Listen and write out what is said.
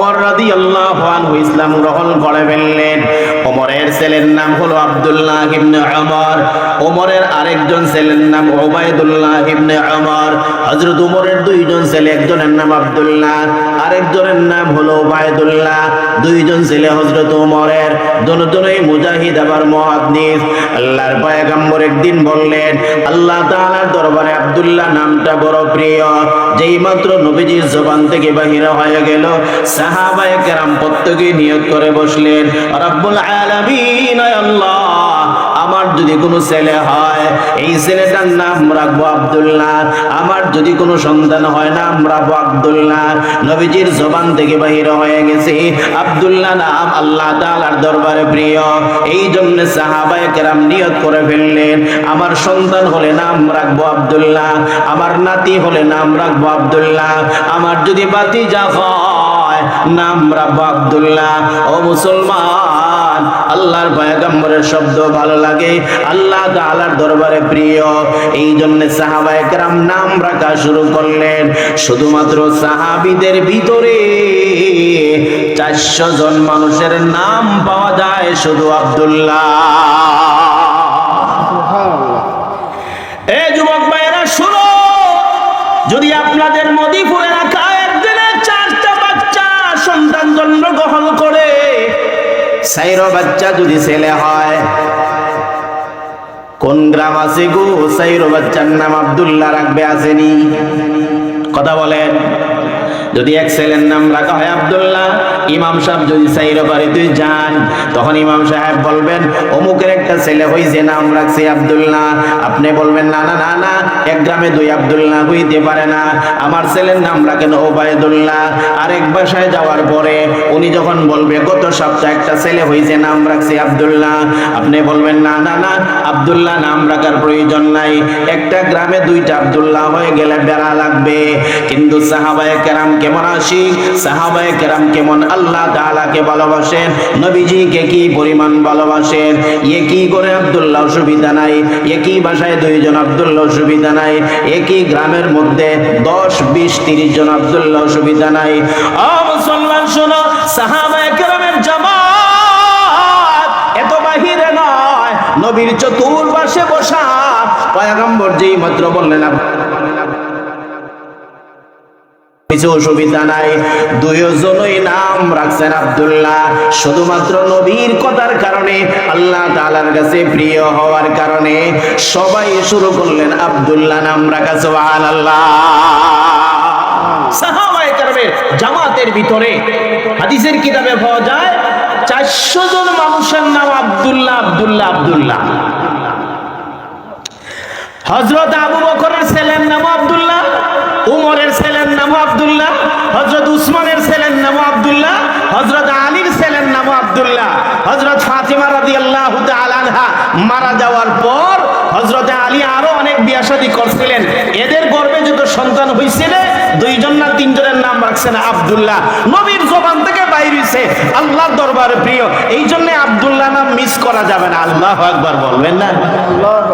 ওমর রাদিয়াল্লাহু আনহু ইসলাম গ্রহণ করে ফেললেন। ছেলের নাম হলো আব্দুল্লাহ ইবনে ওমর। ওমরের আরেকজন ছেলের নাম ওবায়দুল্লাহ ইবনে ওমর। হযরত ওমরের দুইজন ছেলে, একজনের নাম আব্দুল্লাহ, আরেকজনের নাম হলো ওবায়দুল্লাহ দুইজন ছেলে হযরত ওমরের দুজনেই মুজাহিদ আবার মুহাদ্দিস। আল্লাহর পয়গম্বর একদিন বললেন, আল্লাহ তাআলার দরবারে আব্দুল্লাহ নামটা বড় প্রিয়। যেই মাত্র নবীজির জবান থেকে বাহির হয়ে গেল, সাহাবায়ে কেরাম প্রত্যেকেই নিয়ত করে বসলেন, রব্বুল আলামিন আমার যদি কোনো ছেলে হয়, এই ছেলেটার নাম রাখব আমার যদি কোনো সন্তান হয়, নাম রাখব নবীজির জবান থেকে বাহির হয়ে গেছে। নাম আল্লাহ তাআলার দরবারে প্রিয়। এই জন্য নিয়ত করে ফেললেন, আমার সন্তান হলে নাম রাখব আব্দুল্লাহ। আমার নাতি হলে নাম রাখব আব্দুল্লাহ। আমার যদি বাতিজা হয় নাম রাখব আব্দুল্লাহ। ও মুসলমান আল্লাহর পয়গম্বরের শব্দ ভালো লাগে। আল্লাহ তাআলার দরবারে প্রিয়। এই জন্য সাহাবায়ে কেরাম নাম রাখা শুরু করলেন। শুধুমাত্র সাহাবীদের ভিতরে চারশো জন মানুষের নাম পাওয়া যায় শুধু আব্দুল্লাহ। এ যুবক ভাইয়েরা, শুনো। যদি আপনাদের মদিপুর এলাকায় একদিনে চারটা বাচ্চা সন্তান জন্মগ্রহণ সাইরো বাচ্চা যদি ছেলে হয়। কোন গ্রাম আছে গো সাইরো বাচ্চার নাম আব্দুল্লাহ রাখবে আসেনি? কথা বলেন। যদি এক ছেলের নাম রাখা হয় আব্দুল্লাহ ইমাম সাহেব যদি চাইরো বাড়ি তুই যান, তখন ইমাম সাহেব বলবেন, অমুকের একটা ছেলে হয়েছে নাম রাখছে আব্দুল্লাহ। আপনি বলবেন, না না না না, এক গ্রামে দুই আব্দুল্লাহ হইতে পারে না। আমার ছেলের নাম রাখেন ওবায়দুল্লাহ। আরেক বাসায় যাওয়ার পরে উনি যখন বলবে, গত সপ্তাহে একটা ছেলে হয়েছে নাম রাখছে আব্দুল্লাহ। আপনি বলবেন, না না না, আব্দুল্লাহ নাম রাখার প্রয়োজন নাই। একটা গ্রামে দুইটা আব্দুল্লাহ হয়ে গেলে বেড়া লাগবে। কিন্তু সাহাবায়ে কেরাম কেমন আসি সাহাবায়ে কেরাম কেমন আল্লাহ তাআলাকে ভালোবাসেন। নবীজিকে কি পরিমাণ ভালোবাসেন? একই করে আব্দুল্লাহ সুবিধা নাই? একই বাসায় দুইজন আব্দুল্লাহ সুবিধা নাই? একই গ্রামের মধ্যে দশ, বিশ, তিরিশ জন আব্দুল্লাহ সুবিধা নাই? ও মুসলমান, শোনো, সাহাবায়ে কেরামের জামাত এত বাহিরে নয়। নবীর চতুর্পাশে বসা। পয়গম্বর যেই মাত্র বললেন অসুবিধা নাই। নাম রাখছেন আব্দুল্লাহ। শুধুমাত্র নবীর কথার কারণে, আল্লাহ তাআলার কাছে প্রিয় হওয়ার কারণে সবাই শুরু করলেন আব্দুল্লাহ নাম রাখা সাহাবায়ে জামাতের ভিতরে হাদিসের কিতাবে পাওয়া যায়, চারশো জন মানুষের নাম আব্দুল্লাহ আব্দুল্লাহ আব্দুল্লাহ। হজরত আবু বকরের ছেলের নাম আব্দুল্লাহ উমরের ছেলের নাম আব্দুল্লাহ হজরত উসমানের ছেলের নাম আব্দুল্লাহ হজরত আলীর ছেলের নাম আব্দুল্লাহ হজরত ফাতিমা রাদিয়াল্লাহু তাআলা আনহা মারা যাওয়ার পর হজরতে আলী আরও অনেক বিয়াসাদি করছিলেন। এদের গর্বে যত সন্তান হয়েছিল দুইজন না তিনজনের নাম রাখছেন আবদুল্লাহ। নবীর জবান থেকে বাইরেছে আল্লাহর দরবারে প্রিয়। এই জন্য আব্দুল্লাহ নাম মিস করা যাবে না। আল্লাহ একবার বলবেন না? আল্লাহু